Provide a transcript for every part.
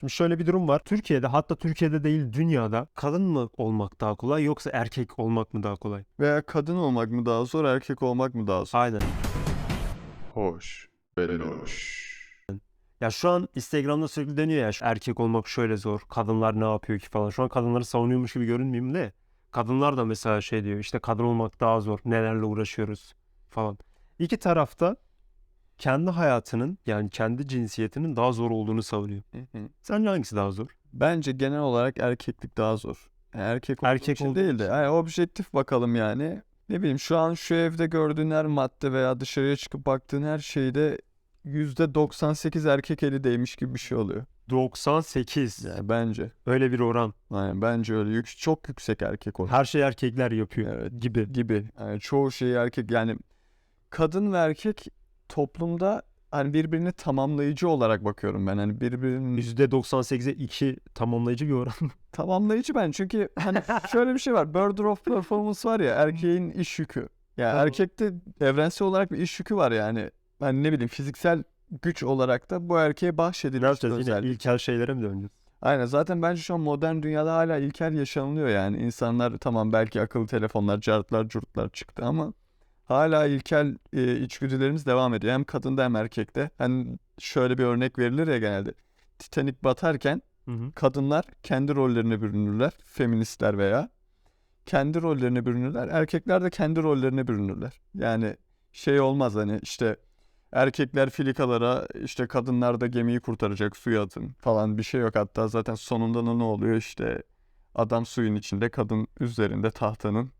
Şimdi şöyle bir durum var. Türkiye'de hatta Türkiye'de değil dünyada kadın mı olmak daha kolay yoksa erkek olmak mı daha kolay? Veya kadın olmak mı daha zor, erkek olmak mı daha zor? Aynen. Hoş. Beloş. Ya şu an Instagram'da sürekli dönüyor ya erkek olmak şöyle zor. Kadınlar ne yapıyor ki falan. Şu an kadınları savunuyormuş gibi görünmeyeyim de. Kadınlar da mesela şey diyor işte kadın olmak daha zor. Nelerle uğraşıyoruz falan. İki tarafta kendi hayatının yani kendi cinsiyetinin daha zor olduğunu savunuyor. Sence hangisi daha zor? Bence genel olarak erkeklik daha zor. Yani erkek Erkek için değil de yani objektif bakalım yani. Ne bileyim şu an şu evde gördüğün her madde veya dışarıya çıkıp baktığın her şeyde %98 erkek eli değmiş gibi bir şey oluyor. 98. Yani bence. Öyle bir oran. Yani bence öyle yük, çok yüksek erkek oranı Her şey erkekler yapıyor Evet. gibi. gibi. Yani çoğu şeyi erkek yani kadın ve erkek toplumda hani birbirini tamamlayıcı olarak bakıyorum ben. Hani birbirinin %98'e 2 tamamlayıcı bir oran. tamamlayıcı ben çünkü hani şöyle bir şey var. Burden of performance var ya erkeğin iş yükü. Ya Tamam. erkekte evrensel olarak bir iş yükü var yani. Hani ne bileyim fiziksel güç olarak da bu erkeğe bahşedilmiş? Yine özellik. ilkel şeylere mi döneceğiz? Aynen zaten bence şu an modern dünyada hala ilkel yaşanılıyor yani. İnsanlar tamam belki akıllı telefonlar, cartlar, curtlar çıktı ama hala ilkel e, içgüdülerimiz devam ediyor. Hem kadında hem erkekte. Hani şöyle bir örnek verilir ya genelde. Titanic batarken Hı hı. kadınlar kendi rollerine bürünürler. Feministler veya kendi rollerine bürünürler. Erkekler de kendi rollerine bürünürler. Yani şey olmaz hani işte erkekler filikalara işte kadınlar da gemiyi kurtaracak suya atın falan bir şey yok. Hatta zaten sonunda da ne oluyor işte adam suyun içinde kadın üzerinde tahtanın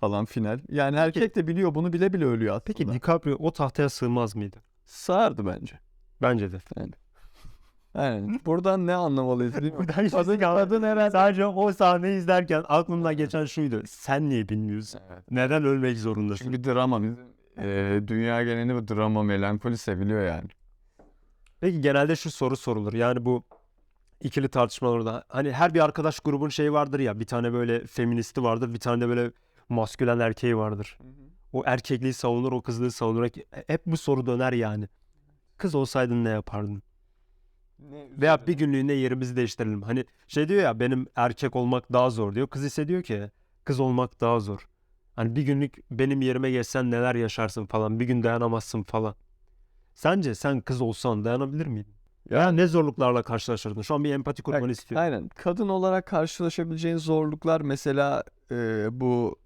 falan final. Yani erkek de biliyor bunu bile bile ölüyor aslında. Peki DiCaprio o tahtaya sığmaz mıydı? Sığardı bence. Bence de. Aynen. Buradan ne anlamalıyız değil mi? Buradan hiçbir Kadın, şey kalmadı. kadın herhalde. Sadece o sahneyi izlerken aklımdan geçen şuydu. Sen niye bilmiyorsun? Evet. Neden ölmek zorundasın? Çünkü drama bizim e, dünya genelinde bu drama melankoli seviliyor yani. Peki genelde şu soru sorulur. Yani bu ikili tartışmalarda hani her bir arkadaş grubun şeyi vardır ya. Bir tane böyle feministi vardır. Bir tane de böyle maskülen erkeği vardır. O erkekliği savunur, o kızlığı savunur. Hep bu soru döner yani. Kız olsaydın ne yapardın? Veya bir günlüğüne yerimizi değiştirelim. Hani şey diyor ya benim erkek olmak daha zor diyor. Kız ise diyor ki kız olmak daha zor. Hani bir günlük benim yerime geçsen neler yaşarsın falan. Bir gün dayanamazsın falan. Sence sen kız olsan dayanabilir miydin? Ya ne zorluklarla karşılaşırdın? Şu an bir empati kurmanı istiyorum. Aynen. Kadın olarak karşılaşabileceğin zorluklar mesela e, bu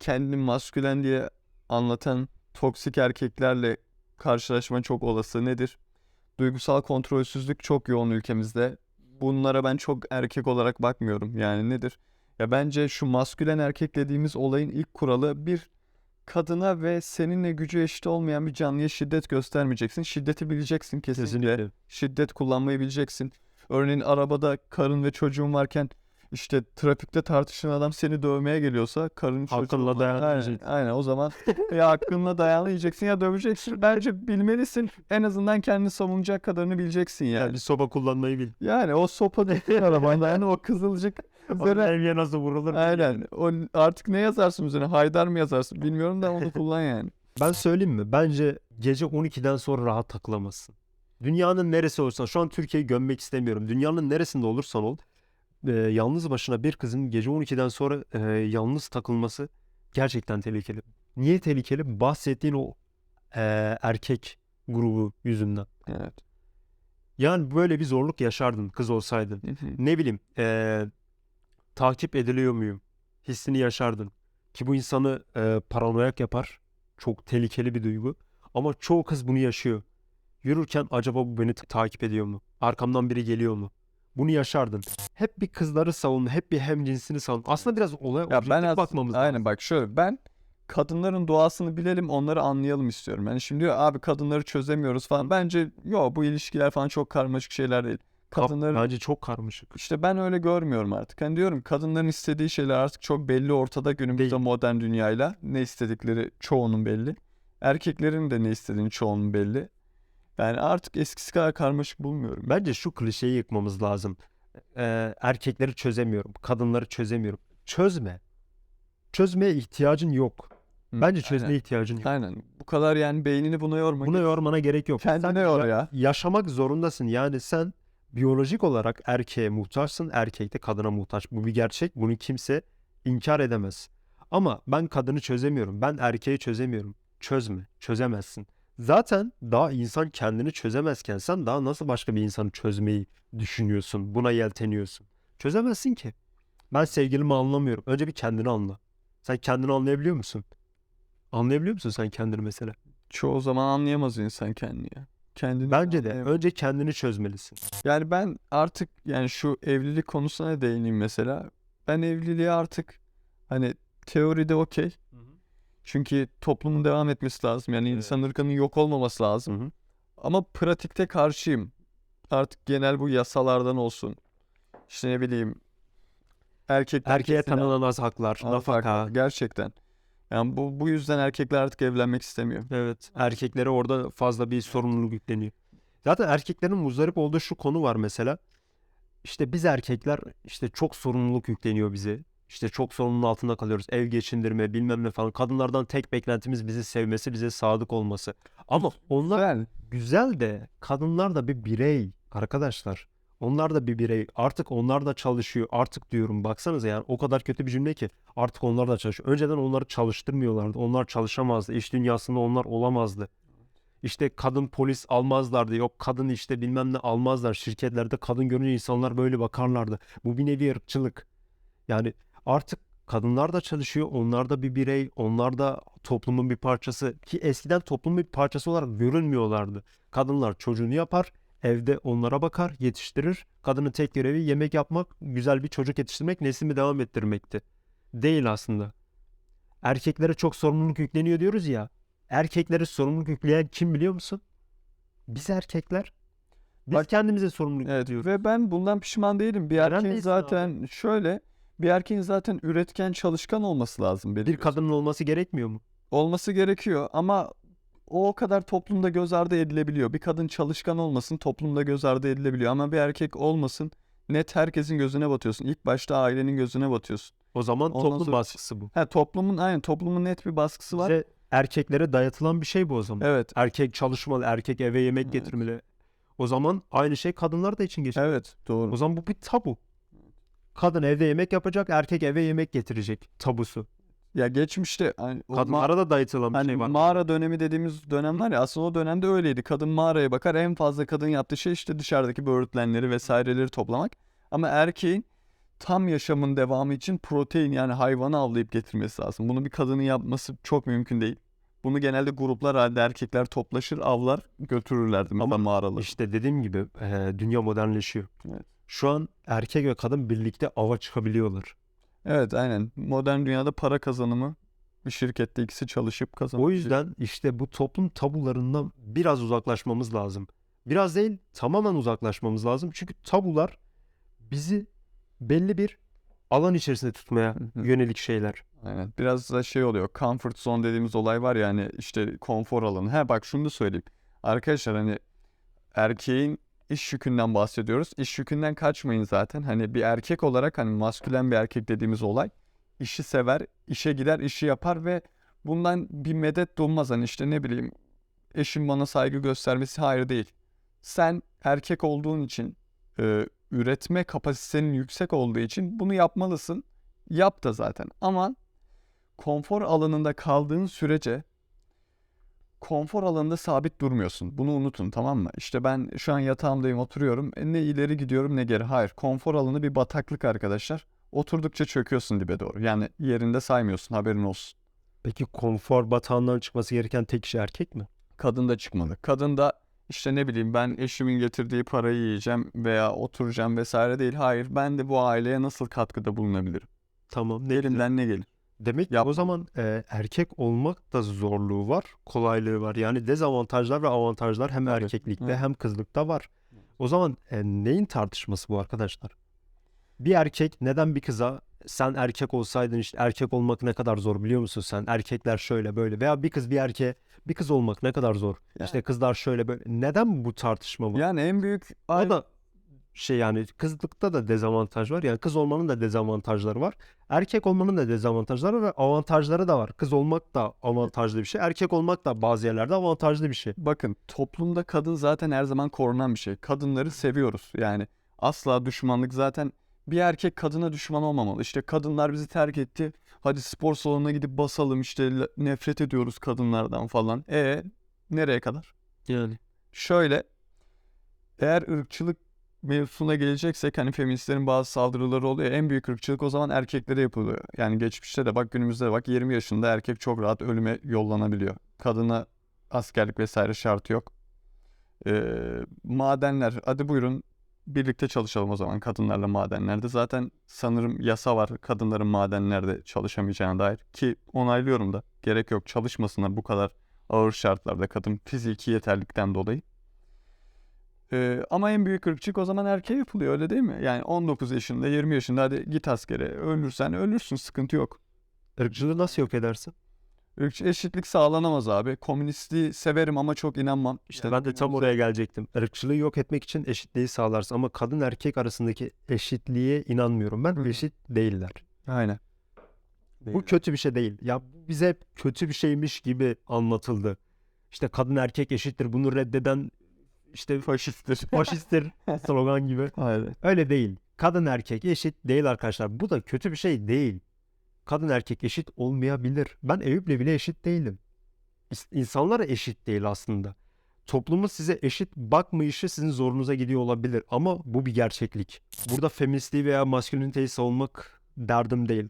kendini maskülen diye anlatan toksik erkeklerle karşılaşma çok olası. Nedir? Duygusal kontrolsüzlük çok yoğun ülkemizde. Bunlara ben çok erkek olarak bakmıyorum. Yani nedir? Ya bence şu maskülen erkek dediğimiz olayın ilk kuralı bir kadına ve seninle gücü eşit olmayan bir canlıya şiddet göstermeyeceksin. Şiddeti bileceksin kesinlikle Kesinlikle. şiddet kullanmayı bileceksin. Örneğin arabada karın ve çocuğun varken işte trafikte tartışan adam seni dövmeye geliyorsa karın Hakkınla var. dayanabileceksin. Aynen, aynen o zaman ya hakkınla dayanabileceksin ya döveceksin. Bence bilmelisin. En azından kendini savunacak kadarını bileceksin Yani yani. bir soba kullanmayı bil. Yani o sopa değil arabanda yani o kızılcık üzerine Evye nasıl vurulur? Aynen. O artık ne yazarsın üzerine? Haydar mı yazarsın? Bilmiyorum da onu kullan yani. Ben söyleyeyim mi? Bence gece 12'den sonra rahat takılamazsın. Dünyanın neresi olursan, şu an Türkiye'yi gömmek istemiyorum. Dünyanın neresinde olursan ol, e, yalnız başına bir kızın gece 12'den sonra e, yalnız takılması gerçekten tehlikeli. Niye tehlikeli? Bahsettiğin o e, erkek grubu yüzünden. Evet. Yani böyle bir zorluk yaşardın kız olsaydın. Ne bileyim, e, takip ediliyor muyum? Hissini yaşardın. Ki bu insanı e, paranoyak yapar. Çok tehlikeli bir duygu. Ama çoğu kız bunu yaşıyor. Yürürken acaba bu beni takip ediyor mu? Arkamdan biri geliyor mu? Bunu yaşardın. Hep bir kızları savun, hep bir hemcinsini savun. Aslında biraz olaya Ya ben as- bakmamız aynen lazım. bak şöyle ben kadınların doğasını bilelim onları anlayalım istiyorum. Yani şimdi diyor abi kadınları çözemiyoruz falan. Bence yok bu ilişkiler falan çok karmaşık şeyler değil. Kadınların Bence çok karmaşık. işte ben öyle görmüyorum artık. Hani diyorum kadınların istediği şeyler artık çok belli ortada günümüzde Değil. modern dünyayla. Ne istedikleri çoğunun belli. Erkeklerin de ne istediğini çoğunun belli. Yani artık eskisi kadar karmaşık bulmuyorum. Bence şu klişeyi yıkmamız lazım. Ee, erkekleri çözemiyorum, kadınları çözemiyorum. Çözme. Çözmeye ihtiyacın yok. Hı, Bence çözmeye aynen. ihtiyacın yok. Aynen. Bu kadar yani beynini buna yorma. Buna yormana gerek yok. Kendine Sen yor ya. Yaşamak zorundasın. Yani sen biyolojik olarak erkeğe muhtaçsın, erkek de kadına muhtaç. Bu bir gerçek. Bunu kimse inkar edemez. Ama ben kadını çözemiyorum. Ben erkeği çözemiyorum. Çözme, çözemezsin. Zaten daha insan kendini çözemezken sen daha nasıl başka bir insanı çözmeyi düşünüyorsun, buna yelteniyorsun. Çözemezsin ki. Ben sevgilimi anlamıyorum. Önce bir kendini anla. Sen kendini anlayabiliyor musun? Anlayabiliyor musun sen kendini mesela? Çoğu zaman anlayamaz insan kendini ya. Kendini Bence de anlayamaz. önce kendini çözmelisin. Yani ben artık yani şu evlilik konusuna değineyim mesela. Ben evliliğe artık hani teoride okey. Çünkü toplumun devam etmesi lazım. Yani Evet. insan ırkının yok olmaması lazım. Hı hı. Ama pratikte karşıyım. Artık genel bu yasalardan olsun. İşte ne bileyim erkekler Erkeğe kesin tanınan az haklar, nafaka. Gerçekten. Yani bu bu yüzden erkekler artık evlenmek istemiyor. Evet. Erkeklere orada fazla bir sorumluluk yükleniyor. Zaten erkeklerin muzdarip olduğu şu konu var mesela. İşte biz erkekler işte çok sorumluluk yükleniyor bize. İşte çok sorumluluğun altında kalıyoruz. Ev geçindirme bilmem ne falan. Kadınlardan tek beklentimiz bizi sevmesi, bize sadık olması. Ama onlar Güzel. güzel de kadınlar da bir birey arkadaşlar. Onlar da bir birey. Artık onlar da çalışıyor. Artık diyorum baksanıza yani o kadar kötü bir cümle ki. Artık onlar da çalışıyor. Önceden onları çalıştırmıyorlardı. Onlar çalışamazdı. İş dünyasında onlar olamazdı. İşte kadın polis almazlardı. Yok kadın işte bilmem ne almazlar. Şirketlerde kadın görünce insanlar böyle bakarlardı. Bu bir nevi ırkçılık. Yani artık kadınlar da çalışıyor. Onlar da bir birey. Onlar da toplumun bir parçası. Ki eskiden toplumun bir parçası olarak görünmüyorlardı. Kadınlar çocuğunu yapar. Evde onlara bakar, yetiştirir. Kadının tek görevi yemek yapmak, güzel bir çocuk yetiştirmek, neslimi devam ettirmekti. Değil aslında. Erkeklere çok sorumluluk yükleniyor diyoruz ya. Erkeklere sorumluluk yükleyen kim biliyor musun? Biz erkekler. Biz Bak- kendimize sorumluluk Evet yüklüyoruz. ve ben bundan pişman değilim. Bir erkeğin değilsin abi? zaten şöyle bir erkeğin zaten üretken çalışkan olması lazım Bir gözümde. kadının olması gerekmiyor mu? olması gerekiyor ama o o kadar toplumda göz ardı edilebiliyor. Bir kadın çalışkan olmasın toplumda göz ardı edilebiliyor ama bir erkek olmasın net herkesin gözüne batıyorsun. İlk başta ailenin gözüne batıyorsun. O zaman Ondan toplum sonra- baskısı bu. Ha toplumun aynen toplumun net bir baskısı var. Bize erkeklere dayatılan bir şey bu o zaman. Evet. Erkek çalışmalı, erkek eve yemek Evet. getirmeli. O zaman aynı şey kadınlar da için geçerli. Evet doğru. O zaman bu bir tabu. Kadın evde yemek yapacak, erkek eve yemek getirecek tabusu. Ya geçmişte hani o ma- Kadınlara da dayatılan bir Hani şey var. mağara dönemi dediğimiz dönem var ya aslında o dönemde öyleydi. Kadın mağaraya bakar en fazla kadın yaptığı şey işte dışarıdaki böğürtlenleri vesaireleri toplamak. Ama erkeğin tam yaşamın devamı için protein yani hayvanı avlayıp getirmesi lazım. Bunu bir kadının yapması çok mümkün değil. Bunu genelde gruplar halinde erkekler toplaşır avlar götürürlerdi mesela Ama mağaralara. İşte dediğim gibi e, dünya modernleşiyor. Evet. Şu an erkek ve kadın birlikte ava çıkabiliyorlar. Evet aynen modern dünyada para kazanımı bir şirkette ikisi çalışıp kazanıyor. O yüzden işte bu toplum tabularından biraz uzaklaşmamız lazım. Biraz değil, tamamen uzaklaşmamız lazım. Çünkü tabular bizi belli bir alan içerisinde tutmaya yönelik şeyler. Aynen. Biraz da şey oluyor. Comfort zone dediğimiz olay var ya hani işte konfor alanı. He bak şunu da söyleyeyim. Arkadaşlar hani erkeğin iş yükünden bahsediyoruz. İş yükünden kaçmayın zaten. Hani bir erkek olarak hani maskülen bir erkek dediğimiz olay işi sever, işe gider, işi yapar ve bundan bir medet dummaz. Hani işte ne bileyim eşim bana saygı göstermesi hayır değil. Sen erkek olduğun için e, üretme kapasitenin yüksek olduğu için bunu yapmalısın. Yap da zaten. Ama konfor alanında kaldığın sürece konfor alanında sabit durmuyorsun. Bunu unutun tamam mı? İşte ben şu an yatağımdayım oturuyorum. E, ne ileri gidiyorum ne geri. Hayır. Konfor alanı bir bataklık arkadaşlar. Oturdukça çöküyorsun dibe doğru. Yani yerinde saymıyorsun haberin olsun. Peki konfor batağından çıkması gereken tek kişi erkek mi? Kadın da çıkmalı. Kadın da işte ne bileyim ben eşimin getirdiği parayı yiyeceğim veya oturacağım vesaire değil. Hayır ben de bu aileye nasıl katkıda bulunabilirim? Tamam. Ne. Elimden ne gelir? Demek ki o zaman e, erkek olmak da zorluğu var, kolaylığı var. Yani dezavantajlar ve avantajlar hem Tabii. erkeklikte Evet. hem kızlıkta var. O zaman e, neyin tartışması bu arkadaşlar? Bir erkek neden bir kıza sen erkek olsaydın işte erkek olmak ne kadar zor biliyor musun sen? Erkekler şöyle böyle veya bir kız bir erkeğe bir kız olmak ne kadar zor. Ya. İşte kızlar şöyle böyle. Neden bu tartışma var? Yani en büyük o da şey yani kızlıkta da dezavantaj var. Yani kız olmanın da dezavantajları var. Erkek olmanın da dezavantajları var ve avantajları da var. Kız olmak da avantajlı bir şey. Erkek olmak da bazı yerlerde avantajlı bir şey. Bakın toplumda kadın zaten her zaman korunan bir şey. Kadınları seviyoruz. Yani asla düşmanlık zaten bir erkek kadına düşman olmamalı. İşte kadınlar bizi terk etti. Hadi spor salonuna gidip basalım işte nefret ediyoruz kadınlardan falan. E nereye kadar? Yani. Şöyle eğer ırkçılık mevzusuna geleceksek hani feministlerin bazı saldırıları oluyor. En büyük ırkçılık o zaman erkeklere yapılıyor. Yani geçmişte de bak günümüzde de bak 20 yaşında erkek çok rahat ölüme yollanabiliyor. Kadına askerlik vesaire şartı yok. Ee, madenler hadi buyurun birlikte çalışalım o zaman kadınlarla madenlerde. Zaten sanırım yasa var kadınların madenlerde çalışamayacağına dair ki onaylıyorum da gerek yok çalışmasınlar bu kadar ağır şartlarda kadın fiziki yeterlikten dolayı. Ee, ama en büyük ırkçılık o zaman erkeğe yapılıyor öyle değil mi? Yani 19 yaşında 20 yaşında hadi git askere ölürsen ölürsün sıkıntı yok. Irkçılığı nasıl yok edersin? Irkçı eşitlik sağlanamaz abi. Komünistliği severim ama çok inanmam. İşte Yani ben de tam oraya gelecektim. Irkçılığı yok etmek için eşitliği sağlarsın ama kadın erkek arasındaki eşitliğe inanmıyorum ben. Hı. Eşit değiller. Aynen. Bu kötü bir şey değil. Ya bize hep kötü bir şeymiş gibi anlatıldı. İşte kadın erkek eşittir. Bunu reddeden işte faşisttir. faşisttir slogan gibi. Aynen. Öyle değil. Kadın erkek eşit değil arkadaşlar. Bu da kötü bir şey değil. Kadın erkek eşit olmayabilir. Ben Eyüp'le bile eşit değilim. İnsanlar eşit değil aslında. Toplumun size eşit bakmayışı sizin zorunuza gidiyor olabilir ama bu bir gerçeklik. Burada feministliği veya masküliniteyi savunmak derdim değil.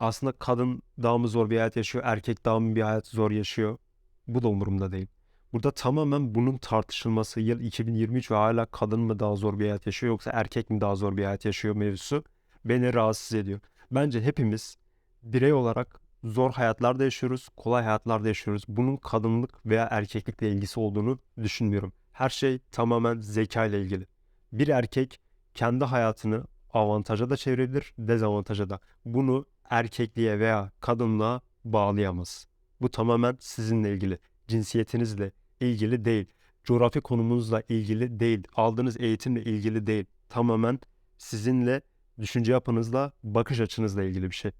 Aslında kadın daha mı zor bir hayat yaşıyor, erkek daha mı bir hayat zor yaşıyor? Bu da umurumda değil. Burada tamamen bunun tartışılması, yıl 2023 ve hala kadın mı daha zor bir hayat yaşıyor yoksa erkek mi daha zor bir hayat yaşıyor mevzusu beni rahatsız ediyor. Bence hepimiz birey olarak zor hayatlarda yaşıyoruz, kolay hayatlarda yaşıyoruz. Bunun kadınlık veya erkeklikle ilgisi olduğunu düşünmüyorum. Her şey tamamen zeka ile ilgili. Bir erkek kendi hayatını avantaja da çevirebilir, dezavantaja da. Bunu erkekliğe veya kadınlığa bağlayamaz. Bu tamamen sizinle ilgili, cinsiyetinizle ilgili değil, coğrafi konumunuzla ilgili değil, aldığınız eğitimle ilgili değil. Tamamen sizinle, düşünce yapınızla, bakış açınızla ilgili bir şey.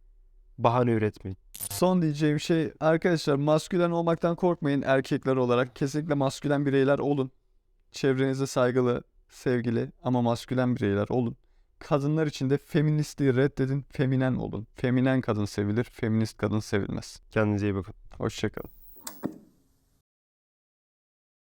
Bahane üretmeyin. Son diyeceğim şey arkadaşlar maskülen olmaktan korkmayın erkekler olarak. Kesinlikle maskülen bireyler olun. Çevrenize saygılı, sevgili ama maskülen bireyler olun. Kadınlar için de feministliği reddedin, feminen olun. Feminen kadın sevilir, feminist kadın sevilmez. Kendinize iyi bakın. Hoşçakalın.